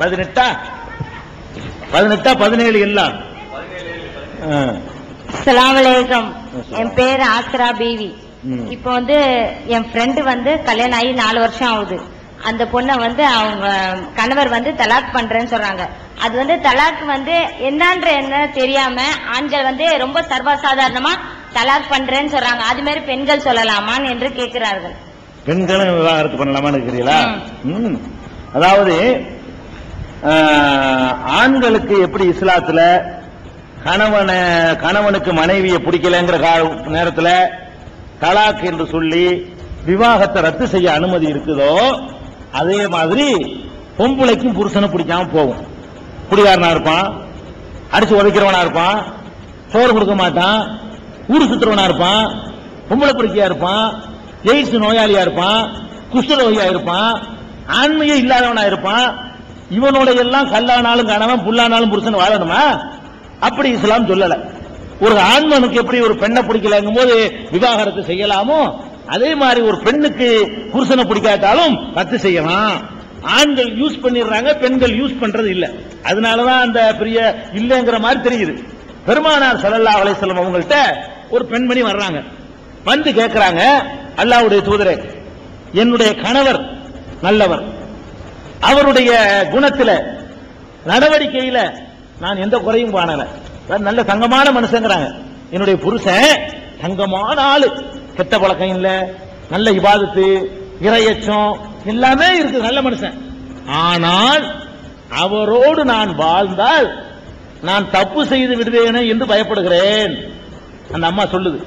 பதினெட்டா? பதினெட்டா பதினேழு எல்லாம் அலைக்கும். என் பேர் ஆஸ்ரா பீவி. இப்போ வந்து என் ஃப்ரெண்டு வந்து கல்யாணம் ஆகி நாலு வருஷம் ஆகுது. அந்த பொண்ணை வந்து அவங்க கணவர் வந்து தலாக் பண்றேன்னு சொல்றாங்க. அது வந்து தலாக் வந்து என்னன்ற என்ன தெரியாம ஆண்கள் வந்து ரொம்ப சர்வசாதாரணமா தலாக் பண்றேன்னு சொல்றாங்க. அது மாதிரி பெண்கள் சொல்லலாமான்னு என்று கேட்கிறார்கள். பெண்களும் விவாகரத்து பண்ணலாமான்னு இருக்கிறீங்களா. அதாவது ஆண்களுக்கு எப்படி இஸ்லாத்துல கணவனை கணவனுக்கு மனைவியை பிடிக்கலங்கிற நேரத்தில் தலாக் என்று சொல்லி விவாகத்தை ரத்து செய்ய அனுமதி இருக்குதோ அதே மாதிரி பொம்பளைக்கும் புருஷனை பிடிக்காம போகும். குடிகாரனா இருப்பான் அடிச்சு உதைக்கிறவனா இருப்பான் சோறு கொடுக்க மாட்டான் ஊரு சுத்துறவனா இருப்பான் பொம்பளை பிடிக்கையா இருப்பான் எய்ட்ஸ் நோயாளியா இருப்பான் குஷ்டரோகியா இருப்பான் ஆண்மையே இல்லாதவனா இருப்பான் இவனோட எல்லாம் கல்லானாலும் கணவன் புல்லானாலும் புருஷன் வாழணுமா? அப்படி இஸ்லாம் சொல்லல. ஒரு ஆண்மனுக்கு எப்படி ஒரு பெண்ணை பிடிக்கலங்கும் போது விவாகரத்து செய்யலாமோ? அதே மாதிரி ஒரு பெண்ணுக்கு புருஷனை பிடிக்காட்டாலும் ரத்து செய்யலாம். ஆண்கள் யூஸ் பண்ணிடுறாங்க பெண்கள் யூஸ் பண்றது இல்ல. அதனாலதான் அந்த பெரிய இல்லைங்கிற மாதிரி தெரியுது. பெருமானார் ஸல்லல்லாஹு அலைஹி அவங்கள்ட்ட ஒரு பெண்மணி வர்றாங்க. வந்து கேட்கிறாங்க அல்லாவுடைய தூதரே என்னுடைய கணவர் நல்லவர். அவருடைய குணத்துல நடவடிக்கையில நான் எந்த குறையும் காணல. நல்ல தங்கமான மனுஷங்கிறாங்க. என்னுடைய புருஷன் தங்கமான ஆளு. கெட்ட பழக்கம் இல்ல நல்ல இபாதத்து இரையச்சம் எல்லாமே இருக்கு நல்ல மனுஷன். ஆனால் அவரோடு நான் வாழ்ந்தால் நான் தப்பு செய்து விடுவேனே என்று பயப்படுகிறேன். அந்த அம்மா சொல்லுது.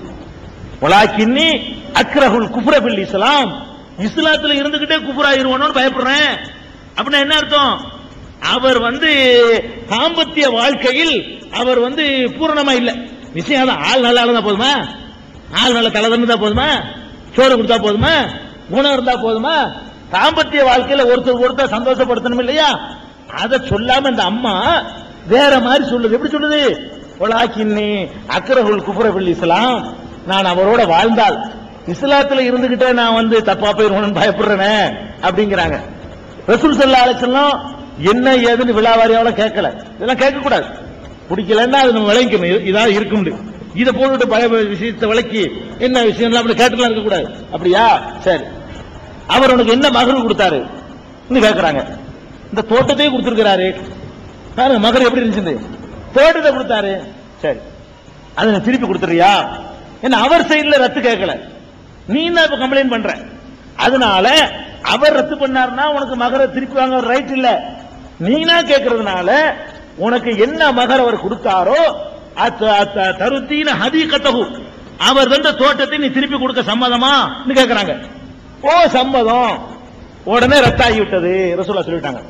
ஒலாக்கின்னி அக்ரஹுல் குப்ரபில் இஸ்லாம். இஸ்லாத்துல இருந்துகிட்டே குஃப்ராயிருவானோன்னு பயப்படுறேன். அப்படின்னா என்ன அர்த்தம்? அவர் வந்து தாம்பத்திய வாழ்க்கையில் அவர் வந்து பூரணமா இல்ல. விஷயம் அதான் ஆள் நல்லா ஆளுதான் போதுமா? ஆள் நல்ல தலை தான் போதுமா? சோறு கொடுத்தா போதுமா? குணம் இருந்தா போதுமா? தாம்பத்திய வாழ்க்கையில ஒருத்தர் ஒருத்தர் சந்தோஷப்படுத்தணும் இல்லையா? அதை சொல்லாம இந்த அம்மா வேற மாதிரி சொல்லுது. எப்படி சொல்லுது? ஒலாக்கின்னி அக்ரஹுல் குஃப்ர இஸ்லாம். நான் அவரோட வாழ்ந்தால் இஸ்லாத்துல இருந்துகிட்டே நான் வந்து தப்பா போயிருவோம்னு பயப்படுறேனே அப்படிங்கிறாங்க. ரசூல் சல்லா அலிசல்லாம் என்ன ஏதுன்னு விழாவாரியாவில் கேட்கல. இதெல்லாம் கேட்கக்கூடாது. பிடிக்கலன்னா அது நம்ம விளங்கிக்கணும். இதான் இதா இருக்கும் இதை போட்டுட்டு பழைய விஷயத்தை விளக்கி என்ன விஷயம் அப்படி கேட்டுலாம் இருக்கக்கூடாது. அப்படியா? சரி. அவர் உனக்கு என்ன மகர் கொடுத்தாரு? கேக்குறாங்க இந்த தோட்டத்தையே கொடுத்துருக்கிறாரு. பாருங்க மகர் எப்படி இருந்துச்சு தோட்டத்தை கொடுத்தாரு. சரி. அதை நான் திருப்பி கொடுத்துறியா என்ன அவர் சைடில் ரத்து கேட்கல. நீ தான் இப்ப கம்ப்ளைண்ட் பண்ற. அதனால அவர் ரத்து பண்ணார்னா உனக்கு மகர திருப்பி வாங்க ரைட் இல்ல. நீனா கேட்கறதுனால உனக்கு என்ன மகர் அவர் கொடுத்தாரோ அத்த- அத்த- தருத்தீன ஹதீகத்தகு அவர் தந்த தோட்டத்தை நீ திருப்பி கொடுக்க சம்மதமா? கேட்கிறாங்க ஓ சம்மதம். உடனே ரத்தாகி விட்டது ரசூலா சொல்லிட்டாங்க.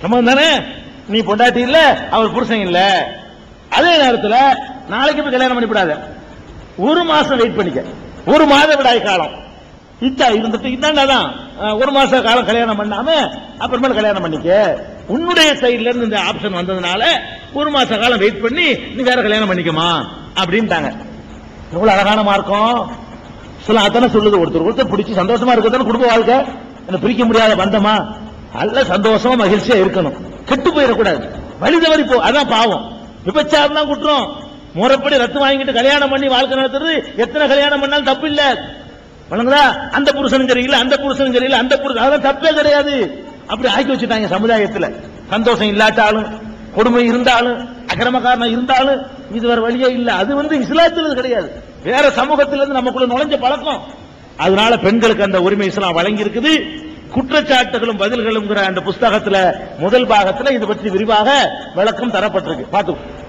சம்மதம் தானே? நீ பொண்டாட்டி இல்ல அவர் புருஷன் இல்ல. அதே நேரத்தில் நாளைக்கு போய் கல்யாணம் பண்ணிவிடாத. ஒரு மாசம் வெயிட் பண்ணிக்க. ஒரு மாத விடாய் காலம். இச்சா இருந்துட்டு இதான்டாதான் ஒரு மாச காலம் கல்யாணம் பண்ணாம அப்புறமேல கல்யாணம் பண்ணிக்க. உன்னுடைய சைட்ல இருந்து இந்த ஆப்ஷன் வந்ததுனால ஒரு மாச காலம் வெயிட் பண்ணி நீ வேற கல்யாணம் பண்ணிக்கமா அப்படின்ட்டாங்க. எவ்வளவு அழகான மார்க்கம். சொல்ல அதானே சொல்லுது. ஒருத்தர் ஒருத்தர் பிடிச்சி சந்தோஷமா இருக்கிறதான குடும்ப வாழ்க்கை. என்ன பிரிக்க முடியாத பந்தமா? நல்ல சந்தோஷமா மகிழ்ச்சியா இருக்கணும். கெட்டு போயிடக்கூடாது. வழி தவறி போ அதான் பாவம். விபச்சாரம் தான் குற்றம். முறைப்படி ரத்து வாங்கிட்டு கல்யாணம் பண்ணி வாழ்க்கை நடத்துறது. எத்தனை கல்யாணம் பண்ணாலும் தப்பு இல்லை. வணங்குதா அந்த புருஷனும் சரியில்லை அந்த புருஷனும் சரியில்லை அந்த புருஷன் அதெல்லாம் தப்பே கிடையாது. அப்படி ஆக்கி வச்சுட்டாங்க சமுதாயத்தில். சந்தோஷம் இல்லாட்டாலும் கொடுமை இருந்தாலும் அகிரமக்காரணம் இருந்தாலும் இது வேற வழியே இல்லை. அது வந்து இஸ்லாத்தில் கிடையாது. வேற சமூகத்திலிருந்து நமக்குள்ள நுழைஞ்ச பழக்கம். அதனால பெண்களுக்கு அந்த உரிமை இஸ்லாம் வழங்கி இருக்குது குற்றச்சாட்டுகளும் பதில்களும் அந்த புஸ்தகத்துல முதல் பாகத்துல இது பற்றி விரிவாக விளக்கம் தரப்பட்டிருக்கு. பார்த்து